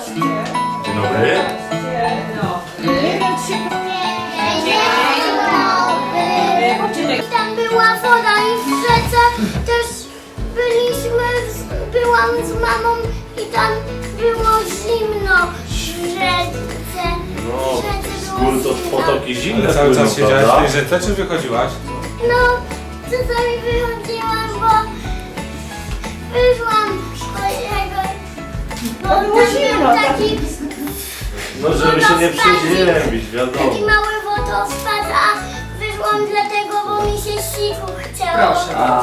Dzień dobry. Nie wiem, czy się Dzień Tam była woda i w rzece też byliśmy, z- byłam z mamą i tam było zimno w rzece. No, w było to zimno. potoki zimne cały czas siedziałaś w tej rzece, czy wychodziłaś? No, czasami wychodziłam, bo wyszłam z tego taki, No żeby się nie przeziębić, wiadomo. taki mały wodospad, a wyszłam dlatego, bo mi się siku chciało. Proszę. A,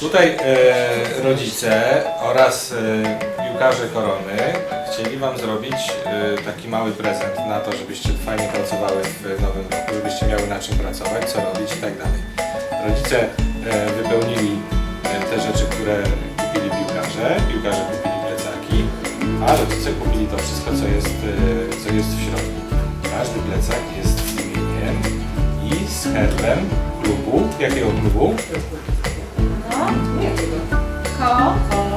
Tutaj e, rodzice oraz e, piłkarze Korony chcieli Wam zrobić e, taki mały prezent na to, żebyście fajnie pracowały w nowym roku, żebyście miały na czym pracować, co robić i tak dalej. Rodzice e, wypełnili e, te rzeczy, które kupili piłkarze, piłkarze kupili a rodzice kupili to wszystko, co jest, e, co jest w środku. Każdy plecak jest z imieniem i z herbem klubu. Jakiego klubu? No, jakiego? Ko? Ko.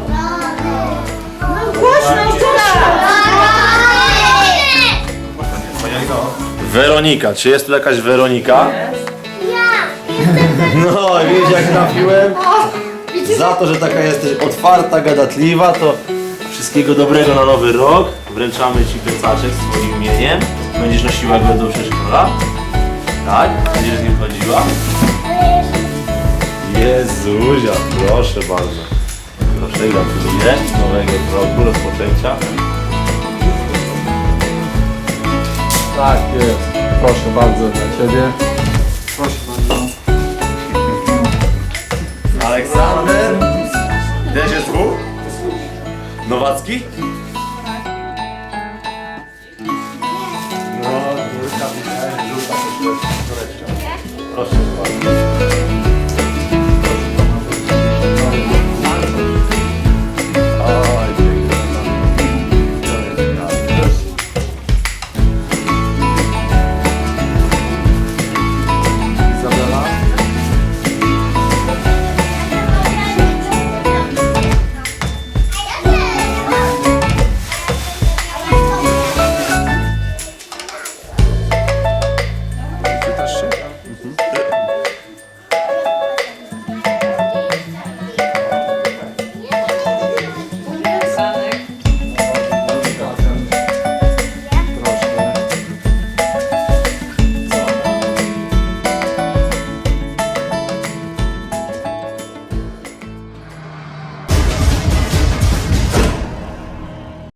No głośno, Weronika, czy jest tu jakaś Weronika? No, widzisz jak trafiłem? Za to, że taka jesteś otwarta, gadatliwa, to wszystkiego dobrego na nowy rok. Wręczamy Ci plecaczek z Twoim imieniem. Będziesz nosiła go do przedszkola? Tak? Będziesz z nim chodziła? Jezuzia, proszę bardzo. Proszę, gratuluję nowego roku, rozpoczęcia. Tak jest. Proszę bardzo dla Ciebie. Nowackich?